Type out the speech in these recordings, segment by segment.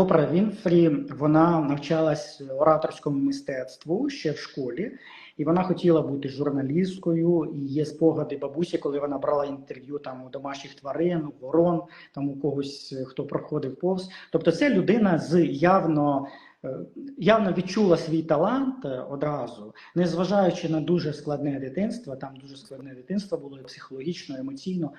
Опра Вінфрі вона навчалась ораторському мистецтву ще в школі, і вона хотіла бути журналісткою. І є спогади бабусі, коли вона брала інтерв'ю там у домашніх тварин, у ворон, там у когось, е, хто проходив повз. Тобто, це людина з явно. е, Явно відчула свій талант е, одразу, незважаючи на дуже складне дитинство, там дуже складне дитинство було і психологічно, емоційно,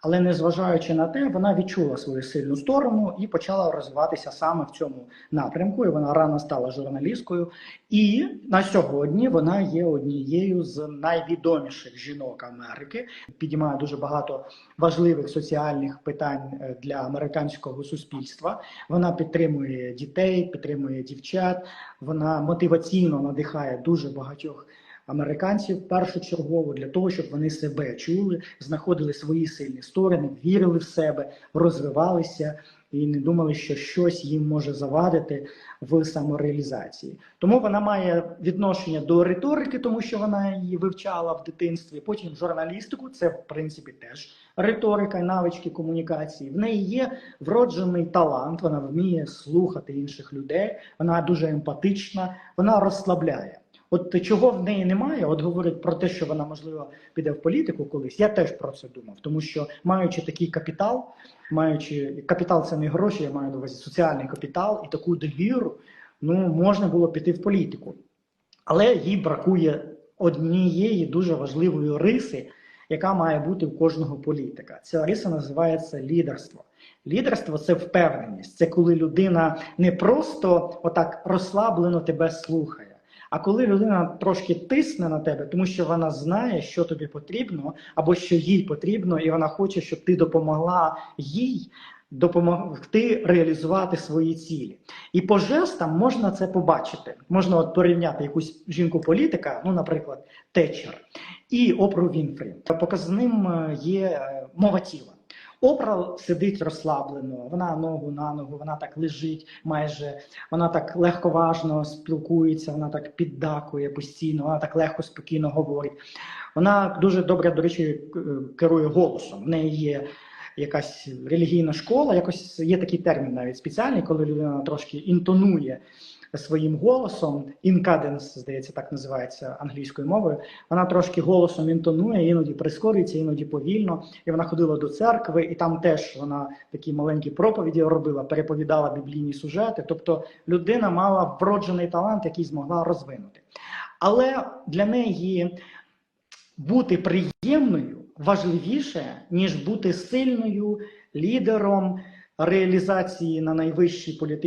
але незважаючи на те, вона відчула свою сильну сторону і почала розвиватися саме в цьому напрямку. І вона рано стала журналісткою. І на сьогодні вона є однією з найвідоміших жінок Америки. Підіймає дуже багато важливих соціальних питань е, для американського суспільства. Вона підтримує дітей, підтримує дівчат. Вона мотиваційно надихає дуже багатьох американців першочергово для того, щоб вони себе чули, знаходили свої сильні сторони, вірили в себе, розвивалися і не думали, що щось їм може завадити в самореалізації. Тому вона має відношення до риторики, тому що вона її вивчала в дитинстві. Потім журналістику, це в принципі теж риторика, навички комунікації. В неї є вроджений талант, вона вміє слухати інших людей, вона дуже емпатична, вона розслабляє. От чого в неї немає, от говорить про те, що вона можливо піде в політику колись. Я теж про це думав, тому що маючи такий капітал, маючи капітал, це не гроші, я маю на увазі соціальний капітал і таку довіру, ну можна було піти в політику, але їй бракує однієї дуже важливої риси, яка має бути у кожного політика. Ця риса називається лідерство. Лідерство це впевненість. Це коли людина не просто отак розслаблено тебе слухає. А коли людина трошки тисне на тебе, тому що вона знає, що тобі потрібно, або що їй потрібно, і вона хоче, щоб ти допомогла їй допомогти реалізувати свої цілі. І по жестам можна це побачити. Можна от порівняти якусь жінку-політика, ну, наприклад, Тетчер, і Опру Вінфрі. Показним е, є е, мова тіла. Опра сидить розслаблено, вона ногу на ногу, вона так лежить майже, вона так легковажно спілкується, вона так піддакує постійно, вона так легко, спокійно говорить. Вона дуже добре, до речі, керує голосом. В неї є якась релігійна школа, якось є такий термін навіть спеціальний, коли людина трошки інтонує своїм голосом. Інкаденс, здається, так називається англійською мовою. Вона трошки голосом інтонує, іноді прискорюється, іноді повільно. І вона ходила до церкви, і там теж вона такі маленькі проповіді робила, переповідала біблійні сюжети. Тобто людина мала вроджений талант, який змогла розвинути. Але для неї бути приємною важливіше, ніж бути сильною лідером реалізації на найвищій політичній